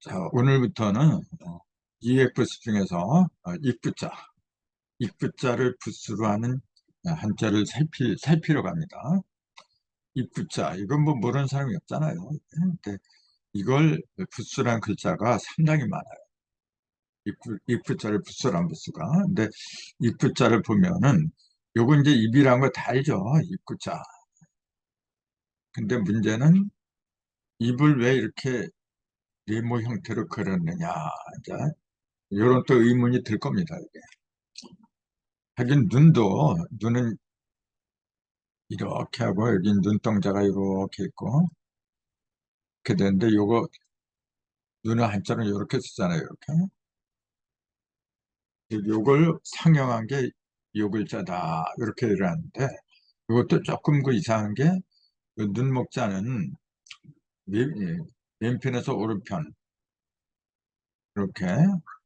자, 오늘부터는 EFS 중에서 어, 입구자, 입구자를 부수로 하는 한자를 살피, 살피러 갑니다. 입구자, 이건 뭐 모르는 사람이 없잖아요. 근데 이걸 부수란 글자가 상당히 많아요. 입구, 입구자를 부수란 부수가. 근데 입구자를 보면은 요건 이제 입이란 거 다 알죠. 입구자. 근데 문제는 입을 왜 이렇게 네모 형태로 그렸느냐. 이런 또 의문이 들 겁니다. 이게. 하긴 눈도 눈은 이렇게 하고 여기 눈동자가 이렇게 있고 이렇게 되는데 요거 눈의 한자는 이렇게 쓰잖아요. 이렇게. 요걸 상영한 게 요 글자다. 이렇게 일하는데 이것도 조금 그 이상한 게 눈 목자는 왼편에서 오른편. 이렇게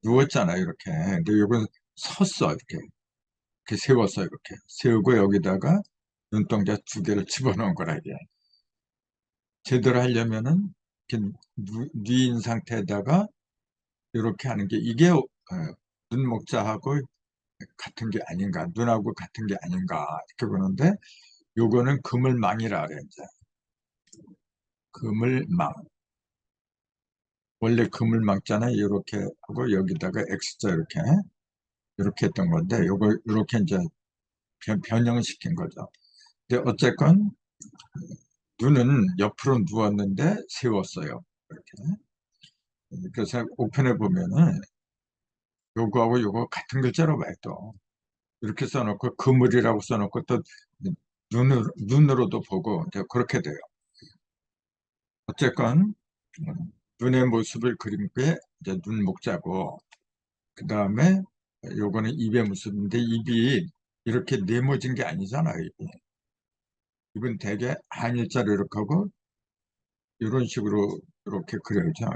누웠잖아요 이렇게. 근데 이건 섰어 이렇게. 이렇게 세웠어 이렇게. 세우고 여기다가 눈동자 두 개를 집어넣은 거라 이게 제대로 하려면은 이렇게 누, 인 상태에다가 이렇게 하는 게 이게 어, 눈목자하고 같은 게 아닌가 눈하고 같은 게 아닌가 이렇게 보는데 요거는 그물망이라 그래 이제. 그물망 원래 그물망자는 이렇게 하고 여기다가 X자 이렇게 이렇게 했던 건데 요거 이렇게 이제 변형시킨 거죠. 근데 어쨌건 눈은 옆으로 누웠는데 세웠어요. 이렇게. 그래서 오픈해 보면은 요거하고 요거 같은 글자로 봐요 또. 이렇게 써놓고 그물이라고 써놓고 또 눈으로, 눈으로도 보고 그렇게 돼요. 어쨌건 눈의 모습을 그린 게 이제 눈 목자고 그 다음에 요거는 입의 모습인데 입이 이렇게 네모진 게 아니잖아요. 입이. 입은 대개 한일자로 이렇게 하고 이런 식으로 이렇게 그려져.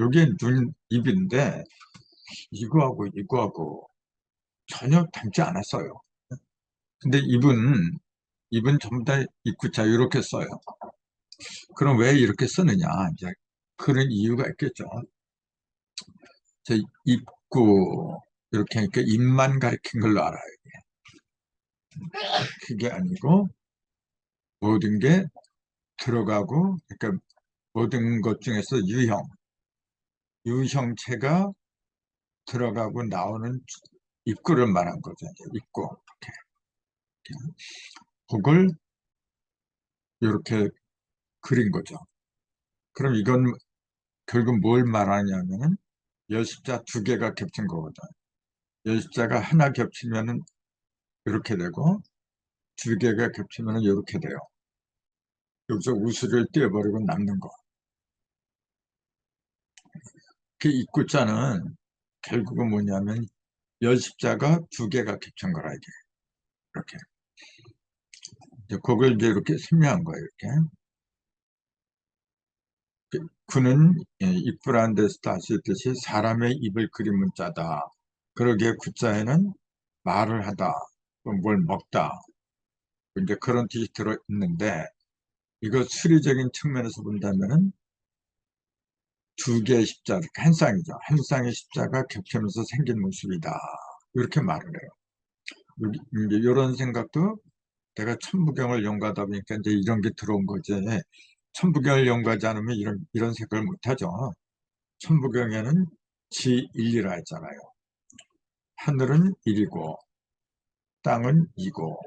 요게 눈 입인데 이거하고 이거하고 전혀 닮지 않았어요. 근데 입은 입은 전부 다 입구자 이렇게 써요. 그럼 왜 이렇게 쓰느냐? 이제 그런 이유가 있겠죠. 제 입구 이렇게 하니까 입만 가리킨 걸로 알아요. 그게 아니고 모든 게 들어가고 그러니까 모든 것 중에서 유형 유형체가 들어가고 나오는 입구를 말한 거죠. 입구 이렇게. 그걸 이렇게 그린 거죠. 그럼 이건 결국 뭘 말하냐면은 열십자 두 개가 겹친 거거든. 열십자가 하나 겹치면은 이렇게 되고 두 개가 겹치면은 이렇게 돼요. 여기서 우수를 떼어버리고 남는 거. 그 입구자는 결국은 뭐냐면 열십자가 두 개가 겹친 거라 이게. 이렇게. 이제 그걸 이제 이렇게 설명한 거예요. 이렇게. 그는 데서 다시 했듯이 사람의 입을 그린 문자다. 그러기에 구자에는 말을 하다, 뭘 먹다, 이제 그런 뜻이 들어있는데 이거 수리적인 측면에서 본다면은 두 개의 십자, 한 쌍이죠. 한 쌍의 십자가 겹치면서 생긴 모습이다. 이렇게 말을 해요. 이런 생각도 내가 천부경을 연구하다 보니까 이제 이런 게 들어온 거지. 천부경을 연구하지 않으면 이런, 이런 생각을 못하죠. 천부경에는 지1이라 했잖아요. 하늘은 1이고, 땅은 2고,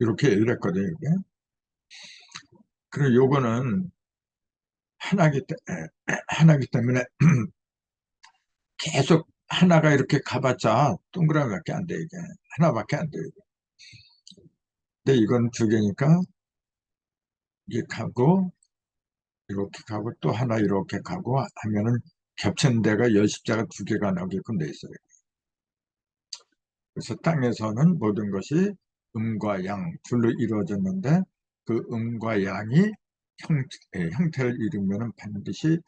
이렇게 얘기를 했거든요, 이게. 그리고 요거는 하나기, 때, 하나기 때문에 계속 하나가 이렇게 가봤자 동그라미밖에 안 돼, 이게. 하나밖에 안 돼, 이게. 근데 이건 두 개니까 이게 가고 이렇게 가고 또 하나 이렇게 가고 하면은 겹친 데가 열십자가 두 개가 나오게끔 돼 있어요. 그래서 땅에서는 모든 것이 음과 양 둘로 이루어졌는데 그 음과 양이 형, 예, 형태를 이루면 반드시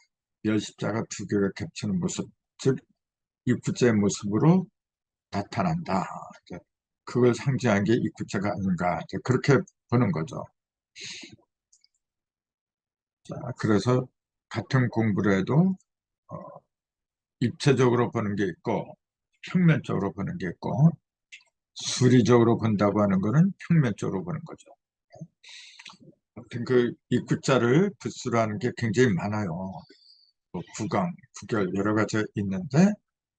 열십자가 두 개가 겹치는 모습, 즉 입구자의 모습으로 나타난다. 그걸 상징한 게 입구자가 아닌가 그렇게 보는 거죠. 자, 그래서 같은 공부를 해도 어, 입체적으로 보는 게 있고 평면적으로 보는 게 있고 수리적으로 본다고 하는 거는 평면적으로 보는 거죠. 아무튼 그 입구자를 부수로 하는 게 굉장히 많아요. 뭐 구강, 구결 여러 가지 있는데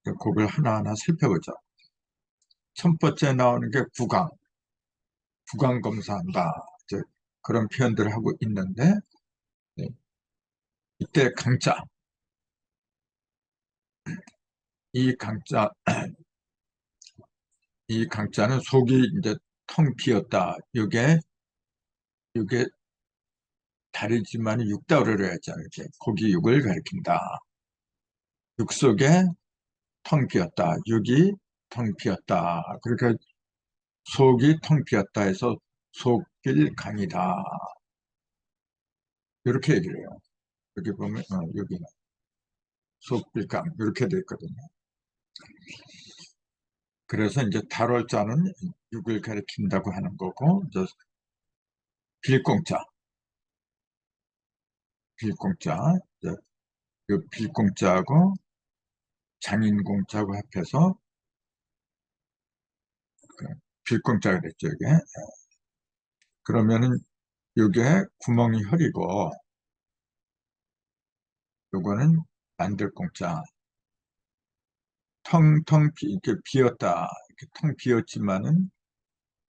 그걸 하나하나 살펴보죠. 첫 번째 나오는 게 구강, 구강 검사한다. 이제 그런 표현들을 하고 있는데 네. 이때 강자, 이 강자, 이 강자는 속이 이제 텅 비었다. 이게 이게 다르지만 육다를 해야죠. 이렇게 고기 육을 가리킨다. 육 속에 텅 비었다. 육이 텅 비었다. 그러니까 속이 텅 비었다 해서 속길 강이다. 이렇게 얘기를 해요. 여기 보면 어, 여기는 속길강 이렇게 돼 있거든요. 그래서 이제 달월자는 육을 가리킨다고 하는 거고 이제 빌공자. 빌공자 이제 그 빌공자하고 장인공자하고 합해서 그 빌공자가 됐죠 이게. 그러면은 이게 구멍이 혈이고 요거는 만들공자 텅텅 비, 이렇게 비었다 이렇게 텅 비었지만은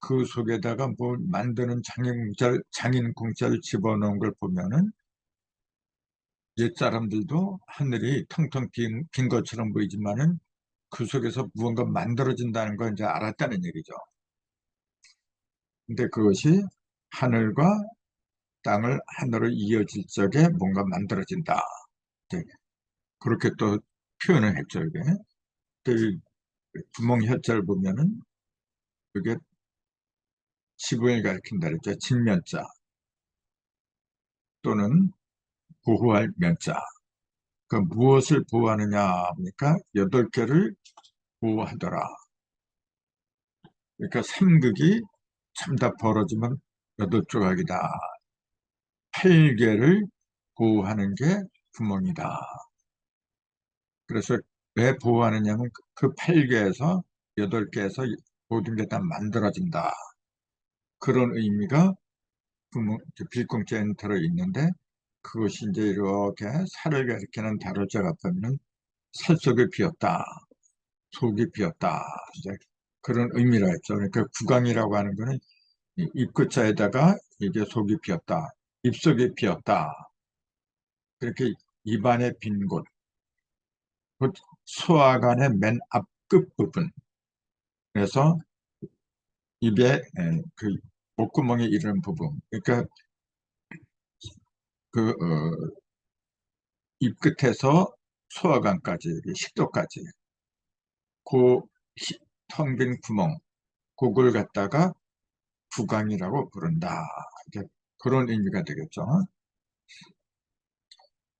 그 속에다가 뭐 만드는 장인공자를, 장인공자를 집어넣은 걸 보면은 옛 사람들도 하늘이 텅텅 빈, 빈 것처럼 보이지만은 그 속에서 무언가 만들어진다는 걸 이제 알았다는 얘기죠. 근데 그것이 하늘과 땅을 하늘로 이어질 적에 뭔가 만들어진다. 네. 그렇게 또 표현을 했죠, 이게. 그 구멍 혈자를 보면은 이게 지붕을 가리킨다 그랬죠. 진면자 또는 보호할 면자. 그 무엇을 보호하느냐 하니까 여덟 개를 보호하더라. 그러니까 삼극이 참다 벌어지면 여덟 조각이다. 8개를 보호하는 게 구멍이다. 그래서 왜 보호하느냐면 그 8개에서 8개에서 모든 게 다 만들어진다. 그런 의미가 구멍, 빌공자에 들어있는데 그것이 이제 이렇게 살을 가리키는 다루자가 보면 살 속에 비었다. 속이 비었다. 이제 그런 의미라 했죠. 그러니까 구강이라고 하는 거는 입구자에다가 이게 속이 비었다. 입속이 비었다. 그렇게 입안에 빈 곳, 곧 소화관의 맨 앞 끝 부분. 그래서 입에 그 목구멍에 이르는 부분. 그러니까 그 어, 입 끝에서 소화관까지 식도까지 그 텅 빈 구멍 그걸 갖다가 구강이라고 부른다. 그런 의미가 되겠죠.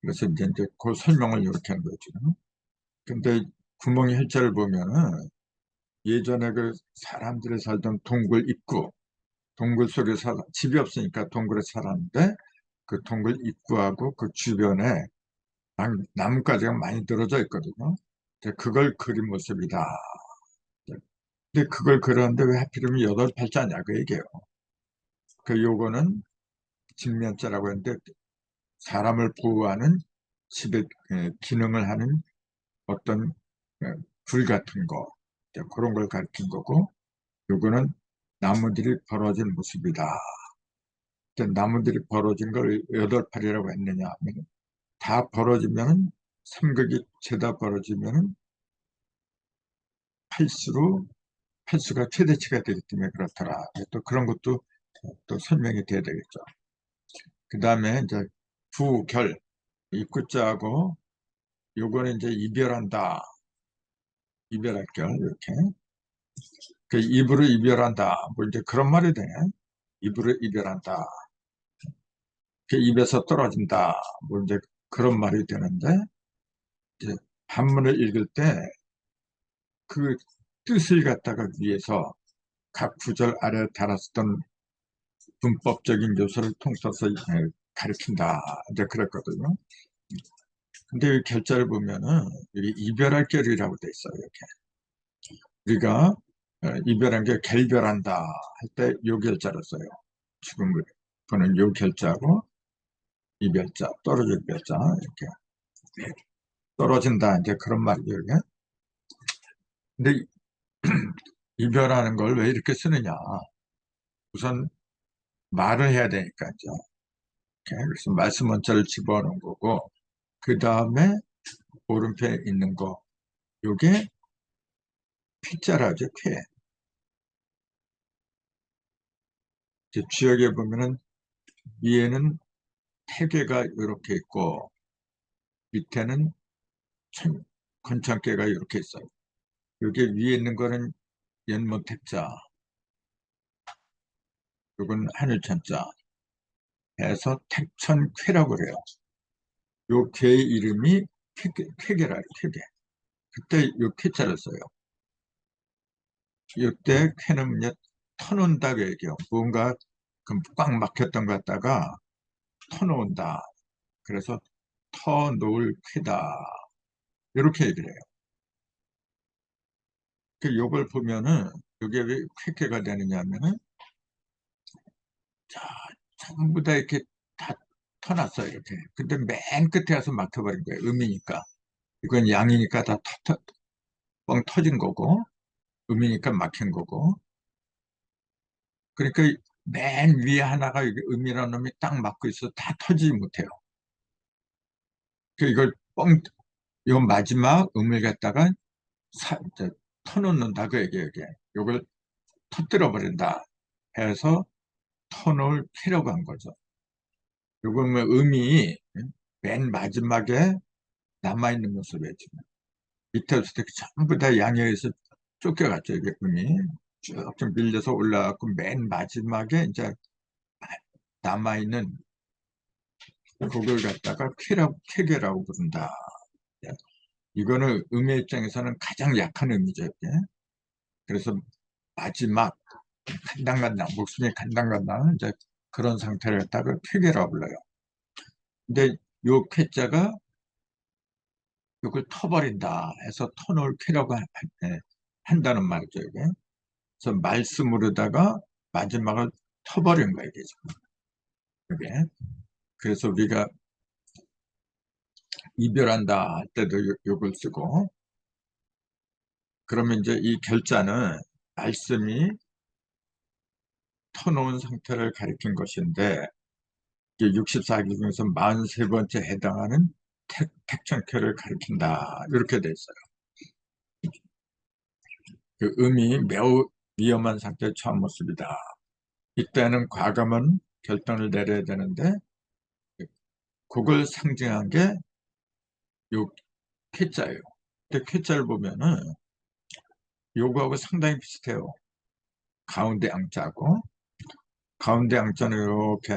그래서 이제, 이제 그 설명을 이렇게 한 거죠. 근데 구멍이 혈자를 보면은 예전에 그 사람들이 살던 동굴 입구, 동굴 속에 살, 집이 없으니까 동굴에 살았는데 그 동굴 입구하고 그 주변에 나뭇가지가 많이 들어져 있거든요. 그걸 그린 모습이다. 근데 그걸 그렸는데 왜 하필이면 여덟 팔자냐 그 얘기예요. 그 요거는 직면자라고 했는데 사람을 보호하는 집의 기능을 하는 어떤 불 같은 거 그런 걸 가리킨 거고 요거는 나무들이 벌어진 모습이다. 나무들이 벌어진 걸 여덟 팔이라고 했느냐 하면 다 벌어지면 삼극이 죄다 벌어지면 팔수로 팔수가 최대치가 되기 때문에 그렇더라. 또 그런 것도 또 설명이 돼야 되겠죠. 그 다음에 이제 부결 입구자하고 요거는 이제 이별한다. 이별할 결 이렇게 그 입으로 이별한다. 뭐 이제 그런 말이 되네. 입으로 이별한다. 그 입에서 떨어진다. 뭐 이제 그런 말이 되는데 이제 한문을 읽을 때 그 뜻을 갖다가 위해서 각 구절 아래 달았던 문법적인 요소를 통해서 가르친다. 이제 그랬거든요. 근데 이 결자를 보면은 여기 이별할 결이라고 돼 있어요. 이렇게 우리가 어, 이별한 게 결별한다 할 때 요 결자를 써요. 지금 보는 요 결자고 이별자 떨어질 별자 이렇게 떨어진다 이제 그런 말이에요. 이게. 근데 이- 이별하는 걸 왜 이렇게 쓰느냐? 우선 말을 해야 되니까 이제 그래서 말씀 원자를 집어넣은 거고 그 다음에 오른편에 있는 거 요게 쾌자라죠 쾌 이제 주역에 보면은 위에는 태괴가 이렇게 있고 밑에는 천, 건창괴가 이렇게 있어요. 여기 위에 있는 거는 연못택자. 요건 하늘천자 해서 택천쾌라고 그래요 요 괴의 이름이 쾌괴, 쾌괴라 쾌괴 그때 요 쾌자를 써요 이때 쾌는 이제 터놓는다고 얘기해요. 뭔가 그꽉 막혔던 것 같다가 터놓은다. 그래서 터놓을 쾌다. 이렇게 얘기를 해요. 그 요걸 보면은 이게 왜 쾌쾌가 되느냐 하면은 자, 전부 다 이렇게 다 터놨어요. 이렇게. 근데 맨 끝에 가서 막혀버린 거예요. 음이니까. 이건 양이니까 다 터, 터, 뻥 터진 거고 음이니까 막힌 거고 그러니까 맨 위에 하나가 음이라는 놈이 딱 막고 있어 다 터지지 못해요. 그 이걸 뻥, 요 마지막 음을 갖다가 사, 터놓는다 그 얘기예요. 이게. 요걸 터뜨려 버린다 해서 터놓을 캐려고 한 거죠. 요건 뭐 음이 맨 마지막에 남아있는 모습이에요. 지금. 밑에부터 전부 다 양해에서 쫓겨갔죠. 이게 음이 쭉 좀 밀려서 올라갔고 맨 마지막에 이제 남아있는 그걸 갖다가 쾌라고, 쾌계라고 부른다. 예. 이거는 음의 입장에서는 가장 약한 음이죠. 그래서 마지막 간당간당 목숨이 간당간당 이제 그런 상태를 갖다가 쾌계라고 불러요. 근데 요 쾌자가 이걸 터버린다 해서 터놓을 쾌라고 하- 예, 한다는 말이죠. 이게. 그래서 말씀으로다가 마지막을 터버린 거예요. 이게 지금. 이게. 그래서 우리가 이별한다 할 때도 요, 요걸 쓰고 그러면 이제 이 결자는 말씀이 터놓은 상태를 가리킨 것인데 64기 중에서 43번째 해당하는 택, 택천쾌를 가리킨다 이렇게 돼 있어요. 그 음이 매우 위험한 상태에 처한 모습이다. 이때는 과감한 결단을 내려야 되는데 그걸 상징한 게 요 쾌자예요. 근데 쾌자를 보면은 요거하고 상당히 비슷해요. 가운데 양자고 가운데 양자는 이렇게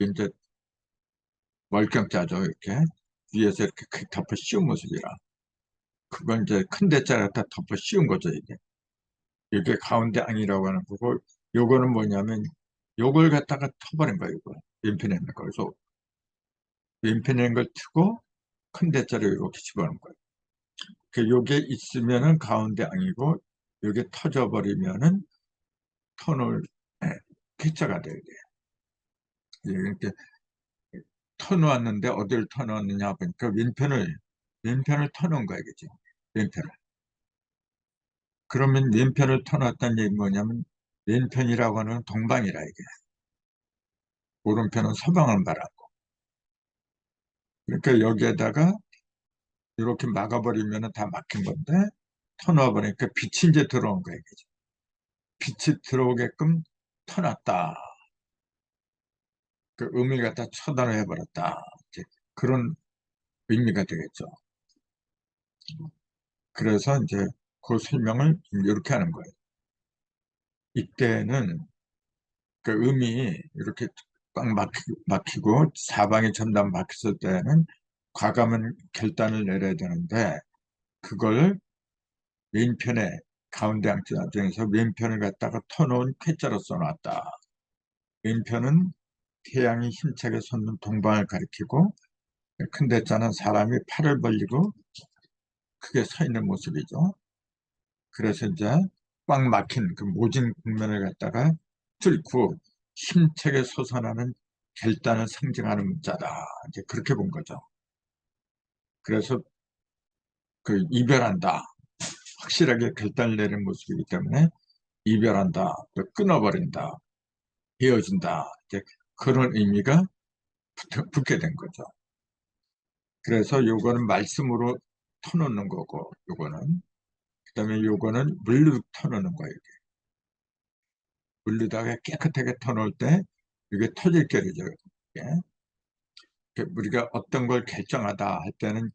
이제 멀경자죠. 이렇게 위에서 이렇게 크게 덮어 씌운 모습이라 그건 이제 큰 대자를 다 덮어 씌운 거죠. 이게 이게 가운데 양이라고 하는 거고 요거는 뭐냐면 요걸 갖다가 터버린 거예요. 이거 있는 거. 그래서 있는 걸 트고 큰 대자를 이렇게 집어넣은 거예요. 그 요게 있으면은 가운데 양이고 요게 터져버리면은 터널 쾌자가 돼야. 예, 이렇게 터놓았는데 어디를 터놓았느냐 보니까 왼편을 왼편을 터놓은 거야 그죠 왼편을. 그러면 왼편을 터놨다는 얘기 뭐냐면 왼편이라고 하는 동방이라 이게. 오른편은 서방을 말하고. 그러니까 여기에다가 이렇게 막아버리면 다 막힌 건데 터놓아버리니까 빛이 이제 들어온 거야 그죠 빛이 들어오게끔 터놨다. 그 의미 갖다 처단을 해버렸다. 그런 의미가 되겠죠. 그래서 이제 그 설명을 이렇게 하는 거예요. 이때는 그 음이 이렇게 꽉 막히, 막히고 사방이 전담 막혔을 때는 과감한 결단을 내려야 되는데 그걸 왼편에 가운데 중에서 왼편을 갖다가 터놓은 쾌자로 써놨다. 왼편은 태양이 힘차게 솟는 동방을 가리키고 큰 대자는 사람이 팔을 벌리고 크게 서 있는 모습이죠. 그래서 이제 꽉 막힌 그 모진 국면을 갖다가 뚫고 힘차게 솟아나는 결단을 상징하는 문자다. 이제 그렇게 본 거죠. 그래서 그 이별한다. 확실하게 결단을 내린 모습이기 때문에 이별한다. 또 끊어버린다. 헤어진다. 이제 그런 의미가 붙, 붙게 된 거죠. 그래서 요거는 말씀으로 터놓는 거고, 요거는. 그 다음에 요거는 물로 터놓는 거예요. 이게. 물르다가 깨끗하게 터놓을 때 이게 터질 게르죠. 우리가 어떤 걸 결정하다 할 때는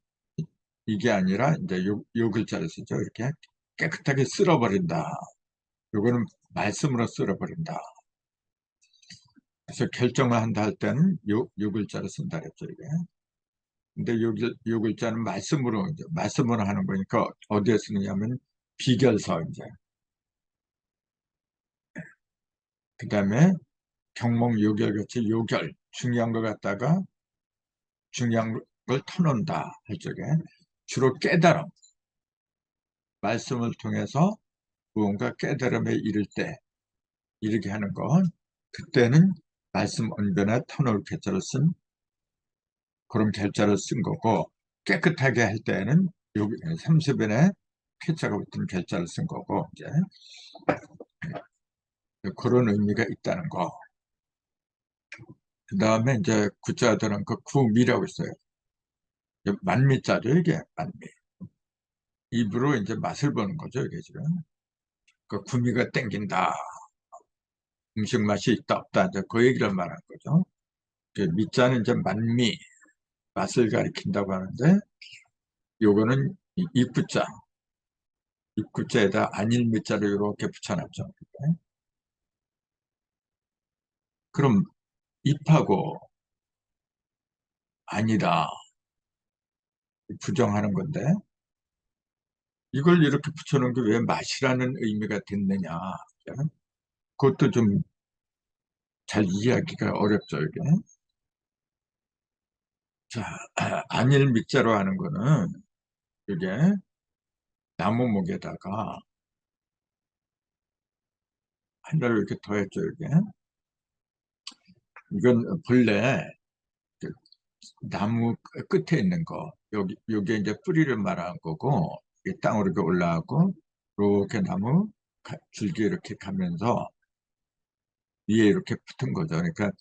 이게 아니라 이제 요, 요 글자를 쓰죠. 이렇게 깨끗하게 쓸어버린다. 요거는 말씀으로 쓸어버린다. 그래서 결정을 한다 할 때는 요, 요 글자를 쓴다 그랬죠. 이게. 근데 요, 요 글자는 말씀으로, 이제 말씀으로 하는 거니까 어디에 쓰느냐면 비결서 이제. 그 다음에 경목 요결같이 요결 중요한 거 갖다가 중요한 걸 터놓는다 할 적에 주로 깨달음 말씀을 통해서 무언가 깨달음에 이를 때 이르게 하는 건 그때는 말씀 언변에 터놓을 개자를 쓴 그런 결자를 쓴 거고 깨끗하게 할 때는 여기 30인에 쾌자가 붙은 결자를 쓴 거고 이제 그런 의미가 있다는 거. 그 다음에 이제 구자들은 그 구미라고 있어요. 만미자죠, 이게 만미. 입으로 이제 맛을 보는 거죠, 이게 지금. 그 구미가 땡긴다. 음식 맛이 있다, 없다. 이제 그 얘기를 말하는 거죠. 그 미자는 이제 만미, 맛을 가리킨다고 하는데, 요거는 입구자. 입구자에다 안일미자를 이렇게 붙여놨죠. 그럼 입하고 아니다 부정하는 건데 이걸 이렇게 붙여놓은 게 왜 맛이라는 의미가 됐느냐. 그것도 좀 잘 이해하기가 어렵죠 이게. 자 안일 밑자로 하는 거는 이게 나무목에다가 하나를 이렇게 더했죠 이게. 이건 본래 그 나무 끝에 있는 거 여기 요게 이제 뿌리를 말한 거고 땅으로 이렇게 올라가고 이렇게 나무 줄기 이렇게 가면서 위에 이렇게 붙은 거죠. 그러니까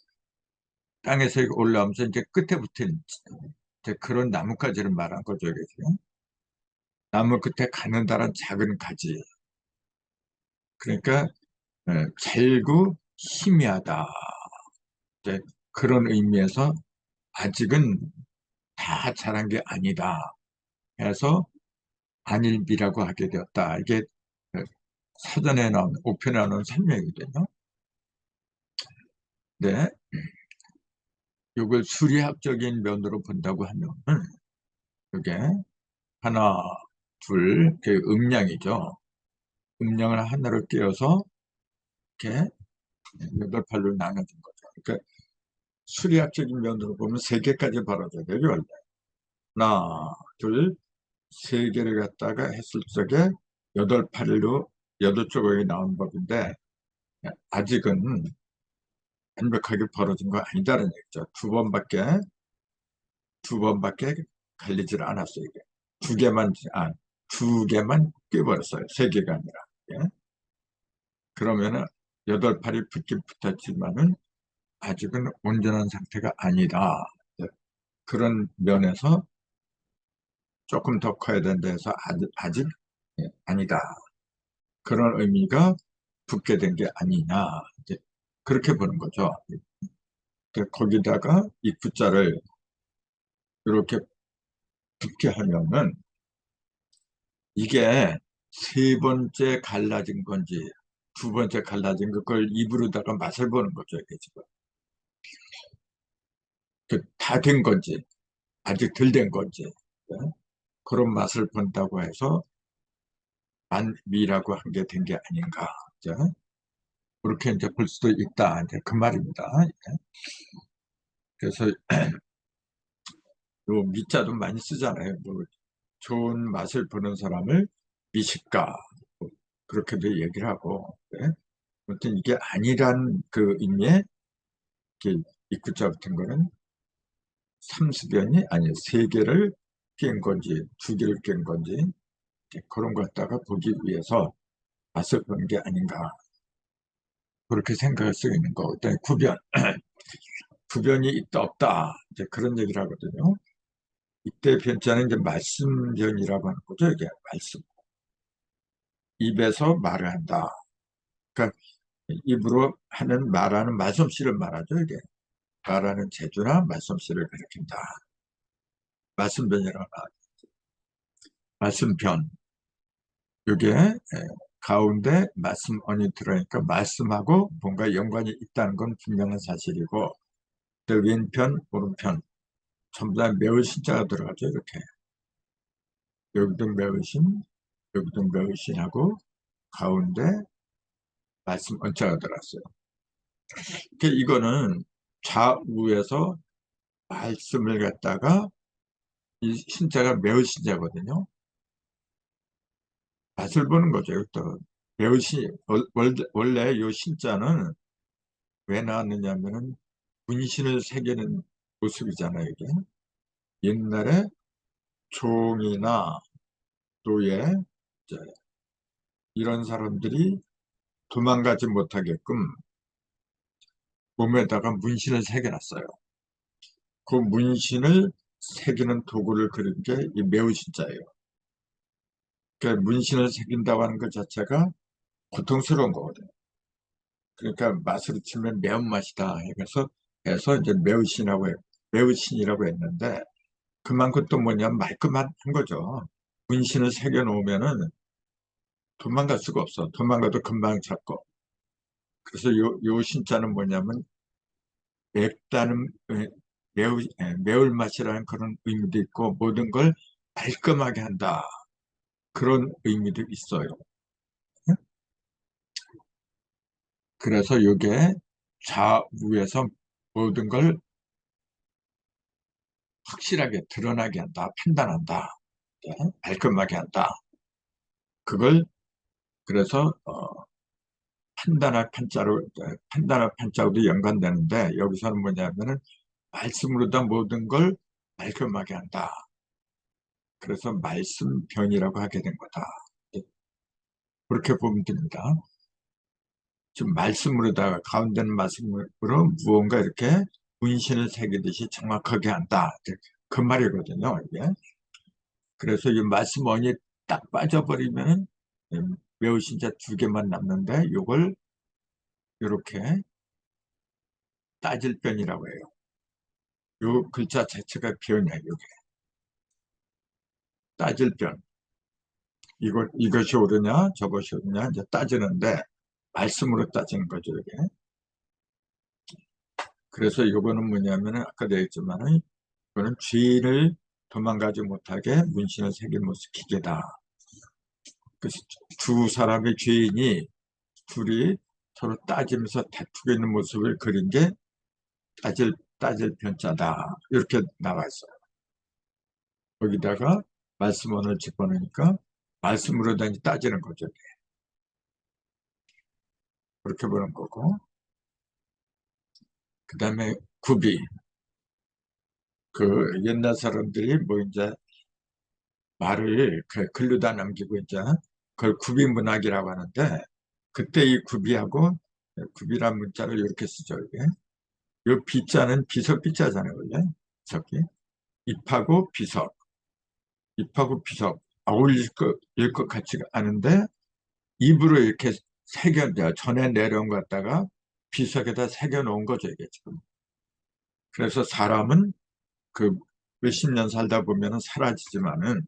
땅에서 올라오면서 이제 끝에 붙은 이제 그런 나뭇가지를 말한 거죠. 이게 나무 끝에 가는다란 작은 가지. 그러니까 잘고 희미하다. 이제 그런 의미에서 아직은 다 자란 게 아니다 해서 안일비라고 하게 되었다. 이게 사전에 나온, 오편에 나온 설명이거든요. 네. 이걸 수리학적인 면으로 본다고 하면은, 이게 하나, 둘, 그 음량이죠. 음량을 하나로 끼워서 이렇게 여덟 팔로 나눠진 거죠. 그러니까 수리학적인 면으로 보면 세 개까지 벌어져야 돼요, 원래. 하나, 둘, 세 개를 갖다가 했을 적에 여덟 팔로 여덟 조각이 나온 법인데 아직은 완벽하게 벌어진 거 아니다는 얘기죠. 두 번밖에 두 번밖에 갈리질 않았어요. 이게 두 개만 아, 두 개만 깨버렸어요. 세 개가 아니라. 예? 그러면은 여덟 팔이 붙긴 붙었지만은 아직은 온전한 상태가 아니다. 그런 면에서 조금 더 커야 된다 해서 아직, 예, 아니다. 그런 의미가 붙게 된 게 아니냐. 그렇게 보는 거죠. 거기다가 이 구자를 이렇게 붙게 하면은 이게 세 번째 갈라진 건지 두 번째 갈라진 그걸 입으로다가 맛을 보는 거죠. 이게 지금. 그 다된 건지 아직 덜 된 건지 네? 그런 맛을 본다고 해서 만미라고 한 게 된 게 아닌가 그죠? 그렇게 이제 볼 수도 있다. 이제 그 말입니다. 예. 그래서 요 미자도 많이 쓰잖아요. 뭐 좋은 맛을 보는 사람을 미식가 뭐 그렇게도 얘기를 하고 예. 아무튼 이게 아니란 그 의미의 입구자 같은 거는 삼수변이 아니 세 개를 깬 건지 두 개를 깬 건지 그런 것 갖다가 보기 위해서 맛을 보는 게 아닌가 그렇게 생각할 수 있는 거. 그다음에 구변 구변이 있다 없다 이제 그런 얘기를 하거든요. 이때 변자는 이제 말씀변이라고 하는 거죠. 이게 말씀 입에서 말을 한다. 그러니까 입으로 하는 말하는 말솜씨를 말하죠. 이게 말하는 재주나 말솜씨를 가리킨다. 말씀변이라고 나왔죠. 말씀변. 이게 가운데 말씀 언이 들어니까 말씀하고 뭔가 연관이 있다는 건 분명한 사실이고 또 왼편, 오른편 전부 다 매우 신자가 들어가죠. 이렇게 여기도 매우신, 여기도 매우신하고 가운데 말씀 언자가 들어갔어요. 이거는 좌우에서 말씀을 갖다가 이 신자가 매우 신자거든요. 맛을 보는 거죠. 또 매우 신 원래 이 신자는 왜 나왔느냐면은 문신을 새기는 모습이잖아요. 이게 옛날에 종이나 노예 이런 사람들이 도망가지 못하게끔 몸에다가 문신을 새겨놨어요. 그 문신을 새기는 도구를 그린 게 이 매우 신자예요. 그러니까 문신을 새긴다고 하는 것 자체가 고통스러운 거거든요. 그러니까 맛으로 치면 매운맛이다 해서 해서 이제 매우신이라고 매우신이라고 했는데 그만큼 또 뭐냐면 말끔한 거죠. 문신을 새겨 놓으면은 도망갈 수가 없어. 도망가도 금방 잡고. 그래서 요, 요 신자는 뭐냐면 맵다는 매우 매울 맛이라는 그런 의미도 있고 모든 걸 말끔하게 한다 그런 의미도 있어요. 그래서 이게 좌우에서 모든 걸 확실하게 드러나게 한다, 판단한다, 네, 말끔하게 한다. 그걸 그래서 어, 판단할 판자로 판단할 판자로도 연관되는데 여기서는 뭐냐면은 말씀으로 다 모든 걸 말끔하게 한다. 그래서 말씀변이라고 하게 된 거다. 그렇게 보면 됩니다. 지금 말씀으로다가 가운데는 말씀으로 무언가 이렇게 문신을 새기듯이 정확하게 한다. 그 말이거든요. 이게. 그래서 이 말씀 원이 딱 빠져버리면 매우 신자 두 개만 남는데 이걸 이렇게 따질 변이라고 해요. 요 글자 자체가 변이야, 이게. 따질 변. 이거, 이것이 옳으냐, 저것이 옳으냐, 이제 따지는데, 말씀으로 따지는 거죠, 이게. 그래서 이거는 뭐냐면은, 아까 되었지만은, 이거는 죄인을 도망가지 못하게 문신을 모습 기계다. 그래서 두 사람의 죄인이 둘이 서로 따지면서 다투고 있는 모습을 그린 게 따질 따질 편자다. 이렇게 나와 있어요. 거기다가 말씀원을 집어넣으니까 말씀으로 다니 따지는 거죠. 그렇게 보는 거고. 그 다음에 구비. 그 옛날 사람들이 뭐 이제 말을 그 글로다 남기고 이제 그걸 구비 문학이라고 하는데 그때 이 구비하고 구비란 문자를 이렇게 쓰죠. 이게. 요 비자는 비석 비자잖아요, 원래. 저기. 입하고 비석. 입하고 비석. 어울릴 것, 것 같지가 않은데, 입으로 이렇게 새겨, 전에 내려온 것 갖다가 비석에다 새겨 놓은 거죠, 이게 지금. 그래서 사람은 그 몇십 년 살다 보면은 사라지지만은,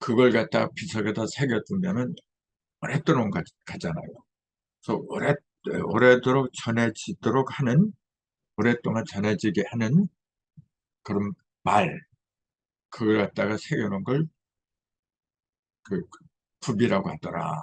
그걸 갖다가 비석에다 새겨두면은 오랫동안 가, 가잖아요. 그래서 오랫 오래도록 전해지도록 하는 오랫동안 전해지게 하는 그런 말 그걸 갖다가 새겨놓은 걸그 굽이라고 하더라.